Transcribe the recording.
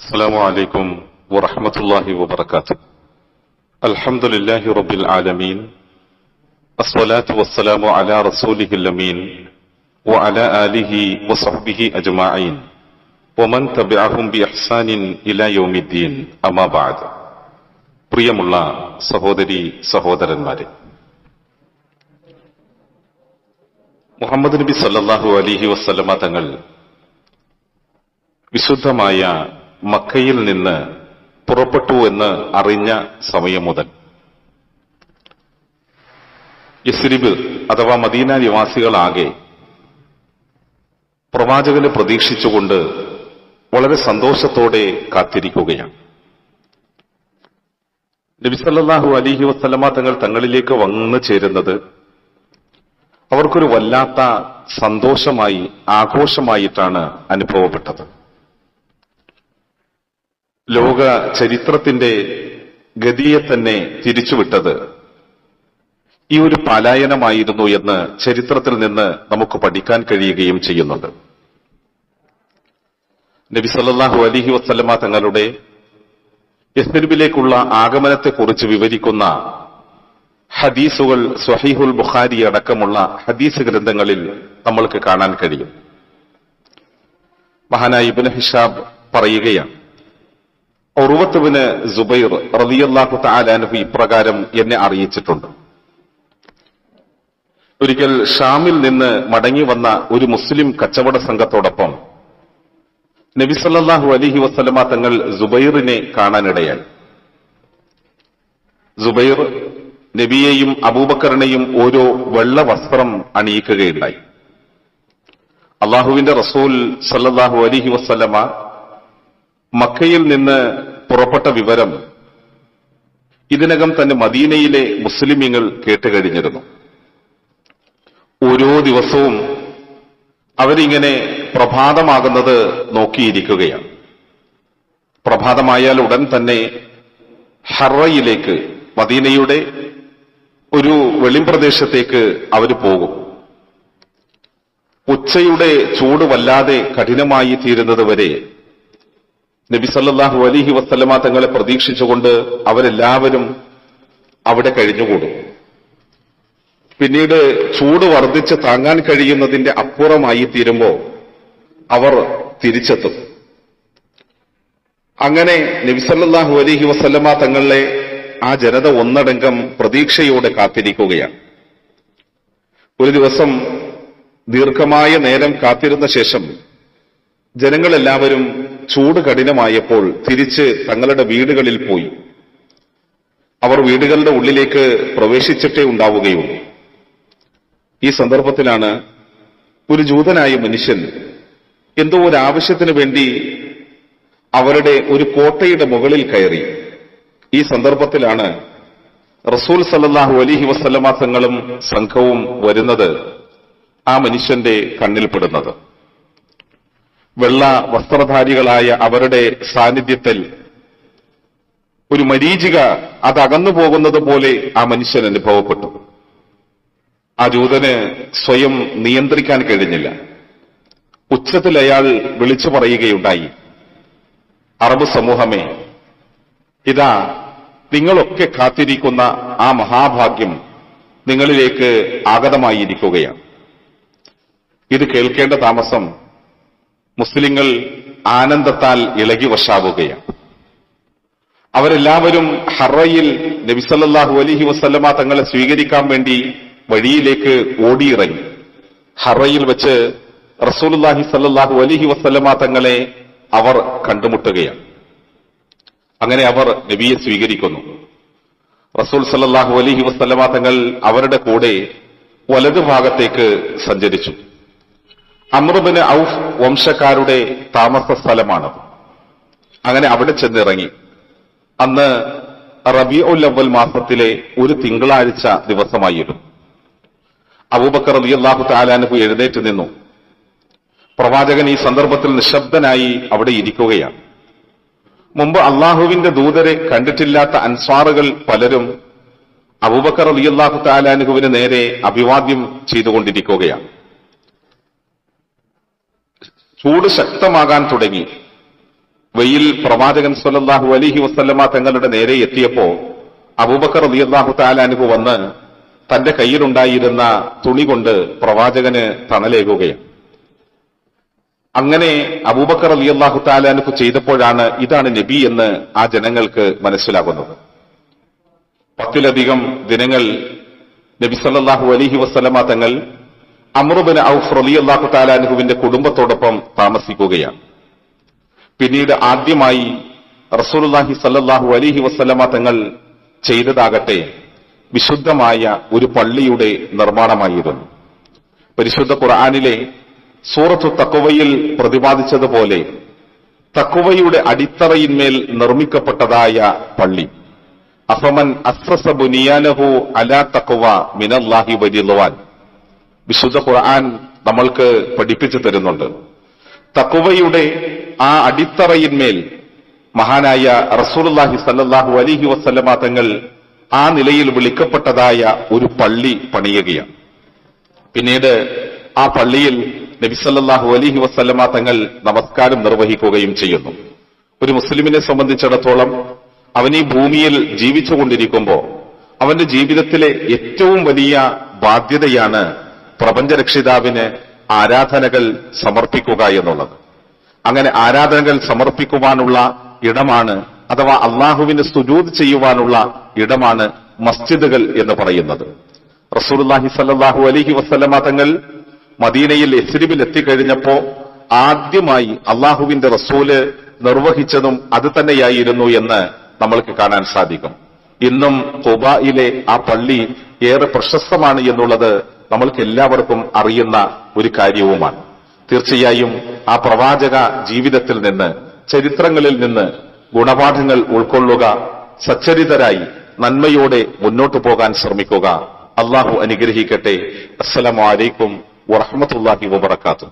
السلام عليكم ورحمة الله وبركاته الحمد لله رب العالمين الصلاة والسلام على رسوله الأمين وعلى آله وصحبه أجمعين ومن تبعهم بإحسان إلى يوم الدين أما بعد പ്രിയമുള്ള സഹോദരി സഹോദരന്മാരെ മുഹമ്മദ് നബി സല്ലല്ലാഹു അലിഹി വസ്ലമ തങ്ങൾ വിശുദ്ധമായ മക്കയിൽ നിന്ന് പുറപ്പെട്ടു എന്ന് അറിഞ്ഞ സമയം മുതൽ. യസ്രിബ് അഥവാ മദീന നിവാസികളാകെ പ്രവാചകനെ പ്രതീക്ഷിച്ചുകൊണ്ട് വളരെ സന്തോഷത്തോടെ കാത്തിരിക്കുകയാണ്. നബിസല്ലാഹു അലിഹി വസ്ലമ തങ്ങൾ തങ്ങളിലേക്ക് വന്നു ചേരുന്നത് അവർക്കൊരു വല്ലാത്ത സന്തോഷമായി ആഘോഷമായിട്ടാണ് അനുഭവപ്പെട്ടത്. ലോക ചരിത്രത്തിന്റെ ഗതിയെ തന്നെ തിരിച്ചുവിട്ടത്. ഈ ഒരു പലായനമായിരുന്നു എന്ന് ചരിത്രത്തിൽ നിന്ന് നമുക്ക് പഠിക്കാൻ കഴിയുകയും ചെയ്യുന്നുണ്ട്. നബി സല്ലാഹു അലിഹി വസ്ലമ തങ്ങളുടെ യസ്നിബിലേക്കുള്ള ആഗമനത്തെക്കുറിച്ച് വിവരിക്കുന്ന ഹദീസുകൾ സ്വഹീഹുൽ ബുഖാരി അടക്കമുള്ള ഹദീസ് ഗ്രന്ഥങ്ങളിൽ നമ്മൾക്ക് കാണാൻ കഴിയും. മഹാനായ ഇബ്നു ഹിഷാബ് പറയുകയാണ് ഉറുവത്തുബിന് സുബൈർ റതിയല്ലാഹു താലാനഹു ഇപ്രകാരം എന്നെ അറിയിച്ചിട്ടുണ്ട്. ഒരിക്കൽ ഷാമിൽ നിന്ന് മടങ്ങി വന്ന ഒരു മുസ്ലിം കച്ചവട സംഘത്തോടൊപ്പം നബിസല്ലാഹു അലൈഹി വസല്ലമ തങ്ങൾ സുബൈറിനെ കാണാനിടയായി. സുബൈർ നബിയെയും അബൂബക്കറിനെയും ഓരോ വെള്ള വസ്ത്രം അണിയിക്കുകയുണ്ടായി. അള്ളാഹുവിന്റെ റസൂൽ സല്ലാഹു അലൈഹി വസല്ലമ മക്കയിൽ നിന്ന് പുറപ്പെട്ട വിവരം ഇതിനകം തന്നെ മദീനയിലെ മുസ്ലിമീങ്ങൾ കേട്ടുകഴിഞ്ഞിരുന്നു. ഓരോ ദിവസവും അവരിങ്ങനെ പ്രഭാതമാകുന്നത് നോക്കിയിരിക്കുകയാണ്. പ്രഭാതമായാൽ ഉടൻ തന്നെ ഹറയിലേക്ക് മദീനയുടെ ഒരു വെളിംപ്രദേശത്തേക്ക് അവർ പോകും. ഉച്ചയുടെ ചൂട് വല്ലാതെ കഠിനമായി തീരുന്നത് വരെ നബി സല്ലാഹു അലിഹി വസ്ലമ തങ്ങളെ പ്രതീക്ഷിച്ചുകൊണ്ട് അവരെല്ലാവരും അവിടെ കഴിഞ്ഞുകൂടും. പിന്നീട് ചൂട് വർദ്ധിച്ച് താങ്ങാൻ കഴിയുന്നതിന്റെ അപ്പുറമായി തീരുമ്പോൾ അവർ തിരിച്ചെത്തും. അങ്ങനെ നബിസല്ലാഹു അലഹി വസല്ലമ തങ്ങളെ ആ ജനത ഒന്നടങ്കം പ്രതീക്ഷയോടെ കാത്തിരിക്കുകയാണ്. ഒരു ദിവസം ദീർഘമായ നേരം കാത്തിരുന്ന ശേഷം ജനങ്ങളെല്ലാവരും ചൂട് കഠിനമായപ്പോൾ തിരിച്ച് തങ്ങളുടെ വീടുകളിൽ പോയി. അവർ വീടുകളുടെ ഉള്ളിലേക്ക് പ്രവേശിച്ചിട്ടേ ഉണ്ടാവുകയുള്ളൂ. ഈ സന്ദർഭത്തിലാണ് ഒരു ജൂതനായ മനുഷ്യൻ എന്തോ ഒരു ആവശ്യത്തിന് വേണ്ടി അവരുടെ ഒരു കോട്ടയുടെ മുകളിൽ കയറി. ഈ സന്ദർഭത്തിലാണ് റസൂൽ സല്ലാഹു അലിഹി വസല്ലമ തങ്ങളും സംഘവും വരുന്നത് ആ മനുഷ്യന്റെ കണ്ണിൽപ്പെടുന്നത് വെള്ള വസ്ത്രധാരികളായ അവരുടെ സാന്നിധ്യത്തിൽ ഒരു മരീചിക അത് അകന്നു പോകുന്നത് പോലെ ആ മനുഷ്യൻ അനുഭവപ്പെട്ടു. ആ ജൂതന് സ്വയം നിയന്ത്രിക്കാൻ കഴിഞ്ഞില്ല. ഉച്ചത്തിൽ അയാൾ വിളിച്ചു പറയുകയുണ്ടായി അറബ് സമൂഹമേ ഇതാ നിങ്ങളൊക്കെ കാത്തിരിക്കുന്ന ആ മഹാഭാഗ്യം നിങ്ങളിലേക്ക് ആഗതമായിരിക്കുകയാണ്. ഇത് കേൾക്കേണ്ട താമസം മുസ്ലിങ്ങൾ ആനന്ദത്താൽ ഇളകി വശാവുകയാണ്. അവരെല്ലാവരും ഹറയിൽ നബിസല്ലാഹു അലഹി വസ്ല്ലമ തങ്ങളെ സ്വീകരിക്കാൻ വേണ്ടി വഴിയിലേക്ക് ഓടിയിറങ്ങി. ഹറയിൽ വെച്ച് റസൂലുല്ലാഹി സല്ലാഹു അലഹി വസ്ല്ലമ തങ്ങളെ അവർ കണ്ടുമുട്ടുകയാണ്. അങ്ങനെ അവർ നബിയെ സ്വീകരിക്കുന്നു. റസൂൽ സല്ലാഹു അലഹി വസ്ല്ലമ തങ്ങൾ അവരുടെ കൂടെ വലതുഭാഗത്തേക്ക് സഞ്ചരിച്ചു. അമൃബിന് ഔഫ് വംശക്കാരുടെ താമസ സ്ഥലമാണത് അങ്ങനെ അവിടെ ചെന്നിറങ്ങി. അന്ന് റബിഉൽ അവൽ മാസത്തിലെ ഒരു തിങ്കളാഴ്ച ദിവസമായിരുന്നു. അബൂബക്കർ റളിയല്ലാഹു താലാനുഹു എഴുന്നേറ്റ് നിന്നു. പ്രവാചകൻ ഈ സന്ദർഭത്തിൽ നിശബ്ദനായി അവിടെ ഇരിക്കുകയാണ്. മുമ്പ് അള്ളാഹുവിന്റെ ദൂതരെ കണ്ടിട്ടില്ലാത്ത അൻസ്വാറുകൾ പലരും അബൂബക്കർ റളിയല്ലാഹു താലാനുഹുവിന് നേരെ അഭിവാദ്യം ചെയ്തുകൊണ്ടിരിക്കുകയാണ്. ചൂട് ശക്തമാകാൻ തുടങ്ങി. വെയിൽ പ്രവാചകൻ സ്വല്ലല്ലാഹു അലിഹി വസ്ല്ലമ തങ്ങളുടെ നേരെ എത്തിയപ്പോ അബൂബക്കർ റളിയല്ലാഹു താലാനുഹു വന്ന് തന്റെ കയ്യിലുണ്ടായിരുന്ന തുണി കൊണ്ട് പ്രവാചകന് തണലേകുകയാണ് അങ്ങനെ അബൂബക്കർ റളിയല്ലാഹു താലാനുഹു ചെയ്തപ്പോഴാണ് ഇതാണ് നബി എന്ന് ആ ജനങ്ങൾക്ക് മനസ്സിലാകുന്നത്. പത്തിലധികം ദിനങ്ങൾ നബി സല്ലാഹു അലിഹി വസ്ലമ തങ്ങൾ അമ്രുബിന് ഔഫ് റലി അള്ളാഹു താലാനുഹുവിന്റെ കുടുംബത്തോടൊപ്പം താമസിക്കുകയാണ്. പിന്നീട് ആദ്യമായി റസൂലുള്ളാഹി സല്ലാഹു അലിഹി വസ്ലമ തങ്ങൾ ചെയ്തതാകട്ടെ വിശുദ്ധമായ ഒരു പള്ളിയുടെ നിർമ്മാണമായിരുന്നു. പരിശുദ്ധ ഖുർആാനിലെ സൂറത്തു തക്കുവയിൽ പ്രതിപാദിച്ചതുപോലെ തക്കുവയുടെ അടിത്തറയിന്മേൽ നിർമ്മിക്കപ്പെട്ടതായ പള്ളി. അഫമൻ അസ്സസ ബുനിയാനഹു അലാ തക്കുവ മിനല്ലാഹി വലിയവാൻ വിശുദ്ധ ഖുർആൻ നമ്മൾക്ക് പഠിപ്പിച്ചു തരുന്നുണ്ട്. തക്കുവയുടെ ആ അടിത്തറയിന്മേൽ മഹാനായ റസൂലുള്ളാഹി സല്ലല്ലാഹു അലിഹി വസല്ലമ തങ്ങൾ ആ നിലയിൽ വിളിക്കപ്പെട്ടതായ ഒരു പള്ളി പണിയുകയാണ്. പിന്നീട് ആ പള്ളിയിൽ നബിസല്ലാഹു അലിഹി വസല്ലമ തങ്ങൾ നമസ്കാരം നിർവഹിക്കുകയും ചെയ്യുന്നു. ഒരു മുസ്ലിമിനെ സംബന്ധിച്ചിടത്തോളം അവൻ ഈ ഭൂമിയിൽ ജീവിച്ചുകൊണ്ടിരിക്കുമ്പോൾ അവന്റെ ജീവിതത്തിലെ ഏറ്റവും വലിയ ബാധ്യതയാണ് പ്രപഞ്ചരക്ഷിതാവിന് ആരാധനകൾ സമർപ്പിക്കുക എന്നുള്ളത്. അങ്ങനെ ആരാധനകൾ സമർപ്പിക്കുവാനുള്ള ഇടമാണ് അഥവാ അള്ളാഹുവിന് സുജൂത് ചെയ്യുവാനുള്ള ഇടമാണ് മസ്ജിദുകൾ എന്ന് പറയുന്നത്. റസൂലുള്ളാഹി സല്ലാഹു അലഹി വസല്ലമ തങ്ങൾ മദീനയിൽ എസ്രിബിൽ എത്തിക്കഴിഞ്ഞപ്പോ ആദ്യമായി അള്ളാഹുവിന്റെ റസൂൽ നിർവഹിച്ചതും അത് തന്നെയായിരുന്നു എന്ന് നമ്മൾക്ക് കാണാൻ സാധിക്കും. ഇന്നും കുബായിലെ ആ പള്ളി ഏറെ പ്രശസ്തമാണ് എന്നുള്ളത് നമ്മൾക്ക് എല്ലാവർക്കും അറിയുന്ന ഒരു കാര്യവുമാണ്. തീർച്ചയായും ആ പ്രവാചക ജീവിതത്തിൽ നിന്ന് ചരിത്രങ്ങളിൽ നിന്ന് ഗുണപാഠങ്ങൾ ഉൾക്കൊള്ളുക സച്ചരിതരായി നന്മയോടെ മുന്നോട്ടു പോകാൻ ശ്രമിക്കുക. അള്ളാഹു അനുഗ്രഹിക്കട്ടെ. അസ്സലാമു അലൈക്കും വറഹമത്തല്ലാഹി വബർക്കാത്തു